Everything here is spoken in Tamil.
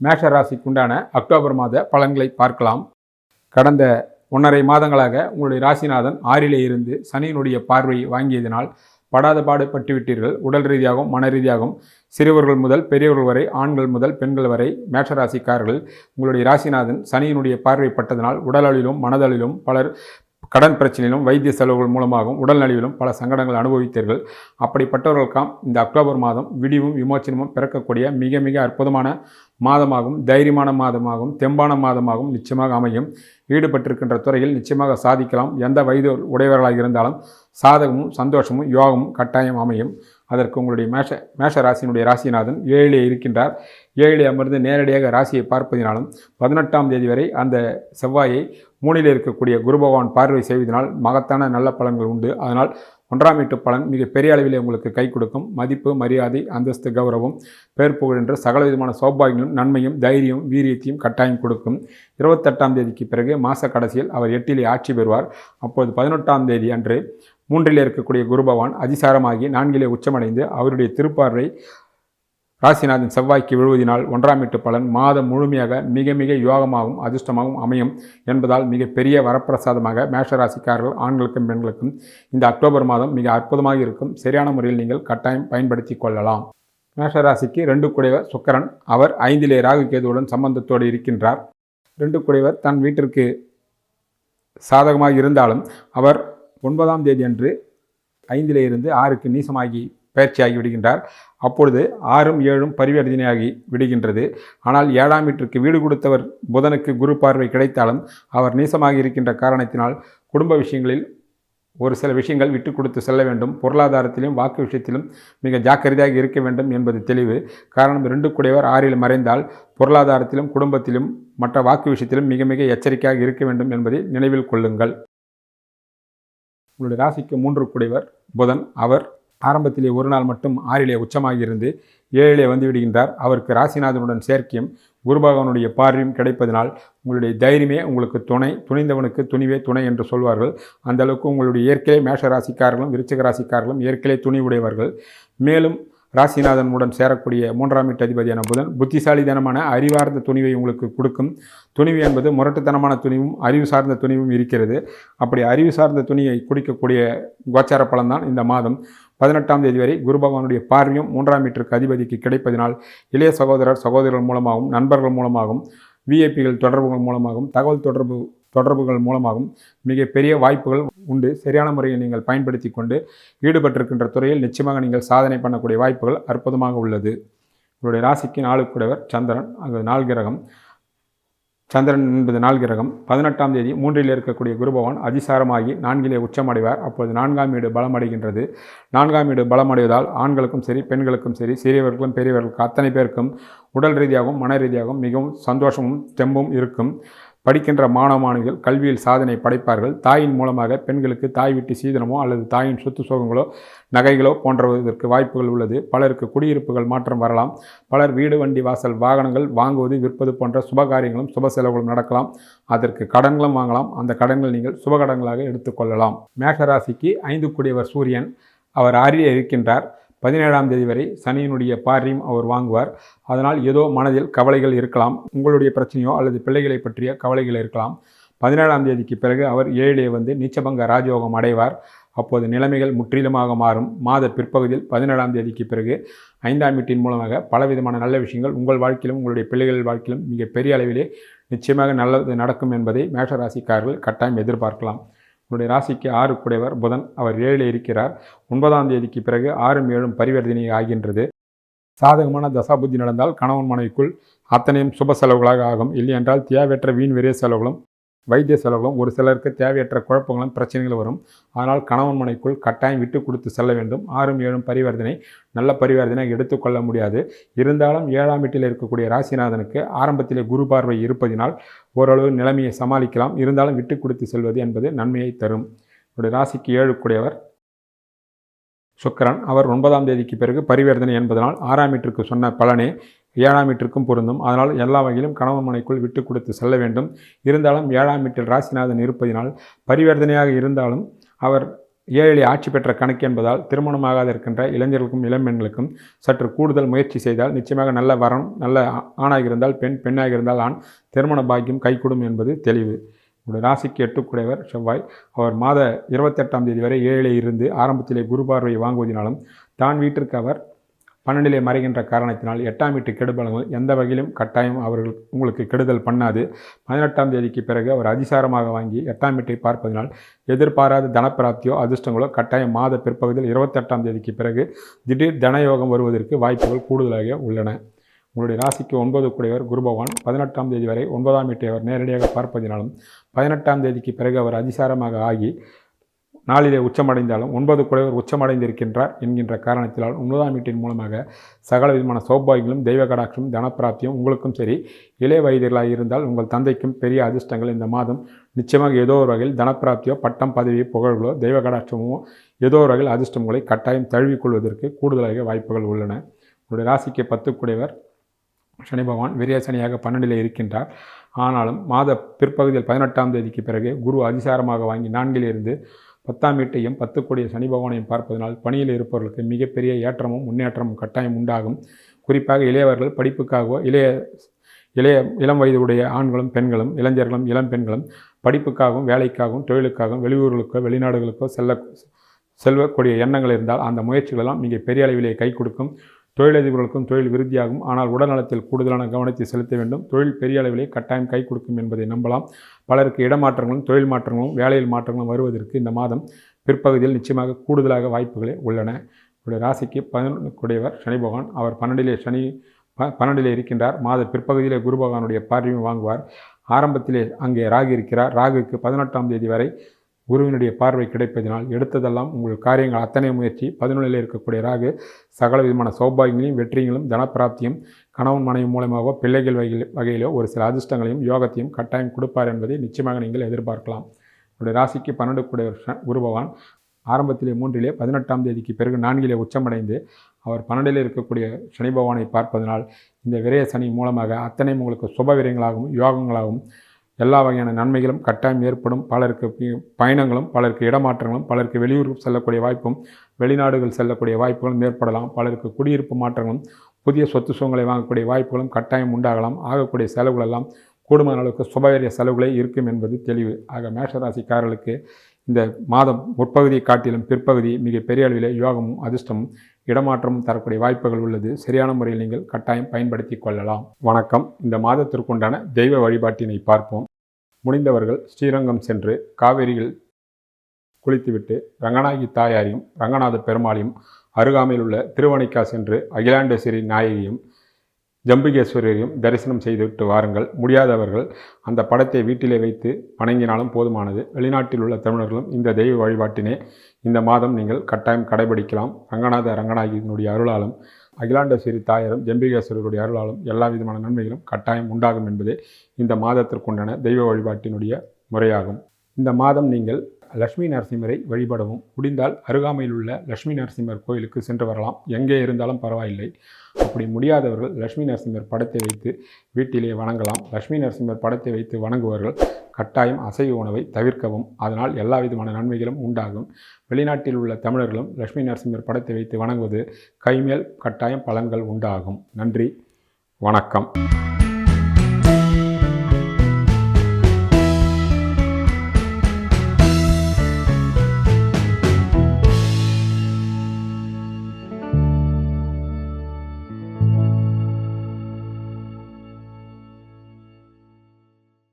மேஷ ராசிக்குண்டான அக்டோபர் மாத பலன்களை பார்க்கலாம். கடந்த ஒன்றரை மாதங்களாக உங்களுடைய ராசிநாதன் ஆறிலே இருந்து சனியினுடைய பார்வையை வாங்கியதினால் படாத பாடு பட்டுவிட்டீர்கள். உடல் ரீதியாகவும் மன ரீதியாகவும் சிறுவர்கள் முதல் பெரியவர்கள் வரை ஆண்கள் முதல் பெண்கள் வரை மேஷராசிக்காரர்கள் உங்களுடைய ராசிநாதன் சனியினுடைய பார்வை பட்டதனால் உடலளிலும் மனதளிலும் பலர் கடன் பிரச்சனையிலும் வைத்திய செலவுகள் மூலமாகவும் உடல்நலிவிலும் பல சங்கடங்கள் அனுபவித்தீர்கள். அப்படிப்பட்டவர்களுக்காம் இந்த அக்டோபர் மாதம் விடிவும் விமோச்சனமும் பிறக்கக்கூடிய மிக மிக அற்புதமான மாதமாகவும் தைரியமான மாதமாகவும் தெம்பான மாதமாகவும் நிச்சயமாக அமையும். ஈடுபட்டிருக்கின்ற துறையில் நிச்சயமாக சாதிக்கலாம். எந்த வயது உடையவர்களாக இருந்தாலும் சாதகமும் சந்தோஷமும் யோகமும் கட்டாயம் அமையும். அதற்கு உங்களுடைய மேஷ மேஷ ராசியினுடைய ராசிநாதன் ஏழிலே இருக்கின்றார். ஏழிலே அமர்ந்து நேரடியாக ராசியை பார்ப்பதினாலும் பதினெட்டாம் தேதி வரை அந்த செவ்வாயை மூணிலே இருக்கக்கூடிய குரு பகவான் பார்வை செய்வதனால் மகத்தான நல்ல பலன்கள் உண்டு. அதனால் ஒன்றாம் வீட்டு பலன் மிக பெரிய அளவிலே உங்களுக்கு கை கொடுக்கும். மதிப்பு மரியாதை அந்தஸ்து கௌரவம் பேர் புகழ் சகல விதமான சௌபாகியங்களும் நன்மையும் தைரியம் வீரியத்தையும் கட்டாயம் கொடுக்கும். இருபத்தெட்டாம் தேதிக்கு பிறகு மாத கடைசியில் அவர் எட்டிலே ஆட்சி பெறுவார். அப்போது பதினெட்டாம் தேதி அன்று மூன்றிலே இருக்கக்கூடிய குரு பகவான் அதிசாரமாகி நான்கிலே உச்சமடைந்து அவருடைய திருப்பார்வை ராசிநாதன் செவ்வாய்க்கு விழுவதினால் ஒன்றாம் எட்டு பலன் மாதம் முழுமையாக மிக மிக யோகமாகவும் அதிர்ஷ்டமாகவும் அமையும் என்பதால் மிக பெரிய வரப்பிரசாதமாக மேஷராசிக்காரர்கள் ஆண்களுக்கும் பெண்களுக்கும் இந்த அக்டோபர் மாதம் மிக அற்புதமாக இருக்கும். சரியான முறையில் நீங்கள் கட்டாயம் பயன்படுத்தி கொள்ளலாம். மேஷராசிக்கு ரெண்டு குடைவர் சுக்கரன். அவர் ஐந்திலே ராகு கேதுவுடன் சம்பந்தத்தோடு இருக்கின்றார். ரெண்டு குடைவர் தன் வீட்டிற்கு சாதகமாக இருந்தாலும் அவர் ஒன்பதாம் தேதி அன்று ஐந்திலிருந்து ஆறுக்கு நீசமாகி பயிற்சியாகி விடுகின்றார். அப்பொழுது ஆறும் ஏழும் பரிவர்த்தனையாகி விடுகின்றது. ஆனால் ஏழாம் வீட்டிற்கு வீடு கொடுத்தவர் புதனுக்கு குரு பார்வை கிடைத்தாலும் அவர் நீசமாக இருக்கின்ற காரணத்தினால் குடும்ப விஷயங்களில் ஒரு சில விஷயங்கள் விட்டு கொடுத்து செல்ல வேண்டும். பொருளாதாரத்திலும் வாக்கு விஷயத்திலும் மிக ஜாக்கிரதையாக இருக்க வேண்டும் என்பது தெளிவு. காரணம் ரெண்டு குடையவர் ஆறில் மறைந்தால் பொருளாதாரத்திலும் குடும்பத்திலும் மற்ற வாக்கு விஷயத்திலும் மிக மிக எச்சரிக்கையாக இருக்க வேண்டும் என்பதை நினைவில் கொள்ளுங்கள். உங்களுடைய ராசிக்கு மூன்று குடைவர். புதன் அவர் ஆரம்பத்திலே ஒரு நாள் மட்டும் ஆறிலே உச்சமாகி இருந்து ஏழிலே வந்து விடுகின்றார். அவருக்கு ராசிநாதனுடன் சேர்க்கையும் குருபகவனுடைய பார்வையும் கிடைப்பதனால் உங்களுடைய தைரியமே உங்களுக்கு துணை துணிந்தவனுக்கு துணிவே துணை என்று சொல்வார்கள். அந்த அளவுக்கு உங்களுடைய இயற்கையை மேஷ ராசிக்காரர்களும் விருச்சிக ராசிக்காரர்களும் இயற்கையிலே துணி உடையவர்கள் மேலும் ராசிநாதனுடன் சேரக்கூடிய மூன்றாம் வீட்டு அதிபதியான புதன் புத்திசாலித்தனமான அறிவார்ந்த துணிவை உங்களுக்கு கொடுக்கும். துணிவு என்பது முரட்டுத்தனமான துணிவும் அறிவு சார்ந்த துணிவும் இருக்கிறது. அப்படி அறிவு சார்ந்த துணியை குடிக்கக்கூடிய கோச்சார பலன்தான் இந்த மாதம். பதினெட்டாம் தேதி வரை குரு பகவானுடைய பார்வையும் மூன்றாம் வீட்டிற்கு அதிபதிக்கு கிடைப்பதினால் இளைய சகோதரர் சகோதரர்கள் மூலமாகவும் நண்பர்கள் மூலமாகவும் விஐபிகள் தொடர்புகள் மூலமாகவும் தகவல் தொடர்பு தொடர்புகள் மூலமாகவும் மிகப்பெரிய வாய்ப்புகள் உண்டு. சரியான முறையில் நீங்கள் பயன்படுத்தி கொண்டு ஈடுபட்டிருக்கின்ற துறையில் நிச்சயமாக நீங்கள் சாதனை பண்ணக்கூடிய வாய்ப்புகள் அற்புதமாக உள்ளது. உங்களுடைய ராசிக்கு நாளுக்குடையவர் சந்திரன். அங்கு நாள் கிரகம். சந்திரன் என்பது நாள் கிரகம். பதினெட்டாம் தேதி மூன்றில் இருக்கக்கூடிய குருபவன் அதிசாரமாகி நான்கிலே உச்சமடைவார். அப்போது நான்காம் வீடு பலமடைகின்றது. நான்காம் வீடு பலமடைவதால் ஆண்களுக்கும் சரி பெண்களுக்கும் சரி சிறியவர்களுக்கும் பெரியவர்களுக்கும் அத்தனை பேருக்கும் உடல் ரீதியாகவும் மன ரீதியாகவும் மிகவும் சந்தோஷமும் தெம்பும் இருக்கும். படிக்கின்ற மாணவ மாணவிகள் கல்வியில் சாதனை படைப்பார்கள். தாயின் மூலமாக பெண்களுக்கு தாய் வீட்டு சீதனமோ அல்லது தாயின் சொத்து சோகங்களோ நகைகளோ போன்றவதற்கு வாய்ப்புகள் உள்ளது. பலருக்கு குடியிருப்புகள் மாற்றம் வரலாம். பலர் வீடு வண்டி வாசல் வாகனங்கள் வாங்குவது விற்பது போன்ற சுப காரியங்களும் சுப செலவுகளும் நடக்கலாம். அதற்கு கடன்களும் வாங்கலாம். அந்த கடன்கள் நீங்கள் சுப கடன்களாக எடுத்துக்கொள்ளலாம் மேஷராசிக்கு ஐந்து கூடியவர் சூரியன். அவர் ஆறில் இருக்கின்றார். பதினேழாம் தேதி வரை சனியினுடைய பார்வையும் அவர் வாங்குவார். அதனால் ஏதோ மனதில் கவலைகள் இருக்கலாம். உங்களுடைய பிரச்சனையோ அல்லது பிள்ளைகளை பற்றிய கவலைகள் இருக்கலாம். பதினேழாம் தேதிக்கு பிறகு அவர் ஏழிலே வந்து நீச்சபங்க ராஜயோகம் அடைவார். அப்போது நிலைமைகள் முற்றிலுமாக மாறும். மாத பிற்பகுதியில் பதினேழாம் தேதிக்கு பிறகு ஐந்தாம் வீட்டின் மூலமாக பலவிதமான நல்ல விஷயங்கள் உங்கள் வாழ்க்கையிலும் உங்களுடைய பிள்ளைகள் வாழ்க்கையிலும் மிக பெரிய அளவிலே நிச்சயமாக நல்லது நடக்கும் என்பதை மேஷராசிக்காரர்கள் கட்டாயம் எதிர்பார்க்கலாம். உங்களுடைய ராசிக்கு ஆறு குடைவர் புதன் அவர் ஏழில் இருக்கிறார். ஒன்பதாம் தேதிக்கு பிறகு ஆறும் ஏழும் பரிவர்த்தனை ஆகின்றது. சாதகமான தசாபுத்தி நடந்தால் கணவன் மனைவிக்குள் அத்தனையும் சுப செலவுகளாக ஆகும். இல்லையென்றால் தேவையற்ற வீண் வெறிய செலவுகளும் வைத்திய செலவுகளும் ஒரு சிலருக்கு தேவையற்ற குழப்பங்களும் பிரச்சனைகளும் வரும். அதனால் கணவன் மனைக்குள் கட்டாயம் விட்டு கொடுத்து செல்ல வேண்டும். ஆறும் ஏழும் பரிவர்த்தனை நல்ல பரிவர்த்தனை எடுத்துக்கொள்ள முடியாது. இருந்தாலும் ஏழாம் வீட்டில் இருக்கக்கூடிய ராசிநாதனுக்கு ஆரம்பத்திலே குரு பார்வை இருப்பதினால் ஓரளவு நிலைமையை சமாளிக்கலாம். இருந்தாலும் விட்டு கொடுத்து செல்வது என்பது நன்மையை தரும். என்னுடைய ராசிக்கு ஏழு கூடியவர் சுக்கரன். அவர் ஒன்பதாம் தேதிக்கு பிறகு பரிவர்த்தனை என்பதனால் ஆறாம் வீட்டிற்கு சொன்ன பலனே. ஏழாம் வீட்டிற்கும் பொருந்தும். அதனால் எல்லா வகையிலும் கணவன் மனைக்குள் விட்டு கொடுத்து செல்ல வேண்டும். இருந்தாலும் ஏழாம் வீட்டில் ராசிநாதன் இருப்பதினால் பரிவர்த்தனையாக இருந்தாலும் அவர் ஏழிலே ஆட்சி பெற்ற கணக்கு என்பதால் திருமணமாகாத இருக்கின்ற இளைஞர்களுக்கும் இளம்பெண்களுக்கும் சற்று கூடுதல் முயற்சி செய்தால் நிச்சயமாக நல்ல வரம் நல்ல ஆணாக இருந்தால் பெண் பெண்ணாக இருந்தால் ஆண். திருமண பாக்கியம் கைகூடும் என்பது தெளிவு. உங்களுடைய ராசிக்கு எட்டுக்குடையவர் செவ்வாய். அவர் மாத இருபத்தெட்டாம் தேதி வரை ஏழிலே இருந்து ஆரம்பத்திலே குரு பார்வையை வாங்குவதனாலும் தான் வீட்டிற்கு அவர் பன்னெண்டிலே மறைகின்ற காரணத்தினால் எட்டாம் வீட்டு கெடுபலங்கள் எந்த வகையிலும் கட்டாயம் அவர்கள் உங்களுக்கு கெடுதல் பண்ணாது. பதினெட்டாம் தேதிக்கு பிறகு அவர் அதிசாரமாக வாங்கி எட்டாம் வீட்டை பார்ப்பதனால் எதிர்பாராத தனப்பிராப்தியோ அதிர்ஷ்டங்களோ கட்டாயம் மாத பிற்பகுதியில் இருபத்தெட்டாம் தேதிக்கு பிறகு திடீர் தனயோகம் வருவதற்கு வாய்ப்புகள் கூடுதலாக உள்ளன. உங்களுடைய ராசிக்கு ஒன்பது கூடியவர் குரு பகவான். பதினெட்டாம் தேதி வரை ஒன்பதாம் வீட்டை அவர் நேரடியாக பார்ப்பதினாலும் பதினெட்டாம் தேதிக்கு பிறகு அவர் அதிசாரமாக ஆகி நாளிலே உச்சமடைந்தாலும் ஒன்பது குறைவர் உச்சமடைந்திருக்கின்றார் என்கின்ற காரணத்தினால் ஒன்பதாம் வீட்டின் மூலமாக சகல விதமான சௌபாகியங்களும் தெய்வ கடாட்சமும் தனப்பிராப்தியும் உங்களுக்கும் சரி. இளைய வயதிகளாக இருந்தால் உங்கள் தந்தைக்கும் பெரிய அதிர்ஷ்டங்கள் இந்த மாதம். நிச்சயமாக ஏதோ ஒரு வகையில் தனப்பிராப்தியோ பட்டம் பதவி புகழ்களோ தெய்வ கடாட்சமோ ஏதோ ஒரு வகையில் அதிர்ஷ்டங்களை கட்டாயம் தழுவிக்கொள்வதற்கு கூடுதலாக வாய்ப்புகள் உள்ளன. உங்களுடைய ராசிக்கு பத்து குடைவர் சனி பகவான் விரிய சனியாக பன்னெண்டில் இருக்கின்றார். ஆனாலும் மாத பிற்பகுதியில் பதினெட்டாம் தேதிக்கு பிறகு குரு அதிசாரமாக வாங்கி நான்கிலிருந்து பத்தாம் வீட்டையும் பத்து கோடிய சனி பகவானையும் பார்ப்பதனால் பணியில் இருப்பவர்களுக்கு மிகப்பெரிய ஏற்றமும் முன்னேற்றமும் கட்டாயம் உண்டாகும். குறிப்பாக இளையவர்கள் படிப்புக்காகவோ இளைய இளைய இளம் வயதுடைய ஆண்களும் பெண்களும் இளைஞர்களும் இளம் பெண்களும் படிப்புக்காகவும் வேலைக்காகவும் தொழிலுக்காகவும் வெளியூர்களுக்கோ வெளிநாடுகளுக்கோ செல்ல செல்வக்கூடிய எண்ணங்கள் இருந்தால் அந்த முயற்சிகளெல்லாம் மிக பெரிய அளவிலே கை கொடுக்கும். தொழிலதிபர்களுக்கும் தொழில் விருத்தியாகும். ஆனால் உடல்நலத்தில் கூடுதலான கவனத்தை செலுத்த வேண்டும். தொழில் பெரிய அளவிலே கட்டாயம் கை கொடுக்கும் என்பதை நம்பலாம். பலருக்கு இடமாற்றங்களும் தொழில் மாற்றங்களும் வேலையில் மாற்றங்களும் வருவதற்கு இந்த மாதம் பிற்பகுதியில் நிச்சயமாக கூடுதலாக வாய்ப்புகளே உள்ளன. உடைய ராசிக்கு பதினொன்றுக்குடையவர் சனி பகவான். அவர் பன்னெண்டிலே சனி பன்னெண்டிலே இருக்கின்றார். மாத பிற்பகுதியிலே குரு பகவானுடைய பார்வையும் வாங்குவார். ஆரம்பத்திலே அங்கே ராகு இருக்கிறார். ராகுக்கு பதினெட்டாம் தேதி வரை குருவினுடைய பார்வை கிடைப்பதனால் எடுத்ததெல்லாம் உங்கள் காரியங்கள் அத்தனை முயற்சி. பதினொன்றில் இருக்கக்கூடிய ராகு சகல விதமான சௌபாகியங்களையும் வெற்றிகளும் தனப்பிராப்தியும் கணவன் மனைவி மூலமாக பிள்ளைகள் வகையில் வகையிலோ ஒரு சில அதிர்ஷ்டங்களையும் யோகத்தையும் கட்டாயம் கொடுப்பார் என்பதை நிச்சயமாக நீங்கள் எதிர்பார்க்கலாம். உங்களுடைய ராசிக்கு பன்னெண்டு கூடிய குரு பகவான் ஆரம்பத்திலே மூன்றிலே பதினெட்டாம் தேதிக்கு பிறகு நான்கிலே உச்சமடைந்து அவர் பன்னெண்டிலே இருக்கக்கூடிய சனி பகவானை பார்ப்பதனால் இந்த விரய சனி மூலமாக அத்தனை உங்களுக்கு சுப விரயங்களாகவும் யோகங்களாகவும் எல்லா வகையான நன்மைகளும் கட்டாயம் ஏற்படும். பலருக்கு பயணங்களும் பலருக்கு இடமாற்றங்களும் பலருக்கு வெளியூருக்கு செல்லக்கூடிய வாய்ப்பும் வெளிநாடுகள் செல்லக்கூடிய வாய்ப்புகளும் ஏற்படலாம். பலருக்கு குடியிருப்பு மாற்றங்களும் புதிய சொத்து சுகங்களை வாங்கக்கூடிய வாய்ப்புகளும் கட்டாயம் உண்டாகலாம். ஆகக்கூடிய செலவுகள் எல்லாம் கூடுமான அளவுக்கு சுபகரிய செலவுகளே இருக்கும் என்பது தெளிவு. ஆக மேஷராசிக்காரர்களுக்கு இந்த மாதம் முற்பகுதியை காட்டிலும் பிற்பகுதி மிக பெரிய அளவில் யோகமும் அதிர்ஷ்டமும் இடமாற்றம் தரக்கூடிய வாய்ப்புகள் உள்ளது. சரியான முறையில் நீங்கள் கட்டாயம் பயன்படுத்தி கொள்ளலாம். வணக்கம். இந்த மாதத்திற்குண்டான தெய்வ வழிபாட்டினை பார்ப்போம். முடிந்தவர்கள் ஸ்ரீரங்கம் சென்று காவேரியில் குளித்துவிட்டு ரங்கநாயகி தாயாரையும் ரங்கநாத பெருமாளையும் அருகாமையில் உள்ள திருவணிக்கா சென்று அகிலாண்டேஸ்வரி நாயகியும் ஜம்புகேஸ்வரரையும் தரிசனம் செய்துவிட்டு வாருங்கள். முடியாதவர்கள் அந்த படத்தை வீட்டிலே வைத்து வணங்கினாலும் போதுமானது. வெளிநாட்டில் உள்ள தமிழர்களும் இந்த தெய்வ வழிபாட்டினை இந்த மாதம் நீங்கள் கட்டாயம் கடைபிடிக்கலாம். ரங்கநாத ரங்கநாயகியினுடைய அருளாலும் அகிலாண்டேஸ்வரி தாயாரும் ஜம்பிகேஸ்வரருடைய அருளாலும் எல்லா விதமான நன்மைகளும் கட்டாயம் உண்டாகும் என்பதே இந்த மாதத்திற்குண்டான தெய்வ வழிபாட்டினுடைய முறையாகும். இந்த மாதம் நீங்கள் லக்ஷ்மி நரசிம்மரை வழிபடவும். முடிந்தால் அருகாமையில் உள்ள லக்ஷ்மி நரசிம்மர் கோயிலுக்கு சென்று வரலாம். எங்கே இருந்தாலும் பரவாயில்லை. அப்படி முடியாதவர்கள் லக்ஷ்மி நரசிம்மர் படத்தை வைத்து வீட்டிலே வணங்கலாம். லக்ஷ்மி நரசிம்மர் படத்தை வைத்து வணங்குவர்கள் கட்டாயம் அசைவ உணவை தவிர்க்கவும் அதனால் எல்லா விதமான நன்மைகளும் உண்டாகும். வெளிநாட்டில் உள்ள தமிழர்களும் லக்ஷ்மி நரசிம்மர் படத்தை வைத்து வணங்குவது கைமேல் கட்டாயம் பலன்கள் உண்டாகும். நன்றி. வணக்கம்.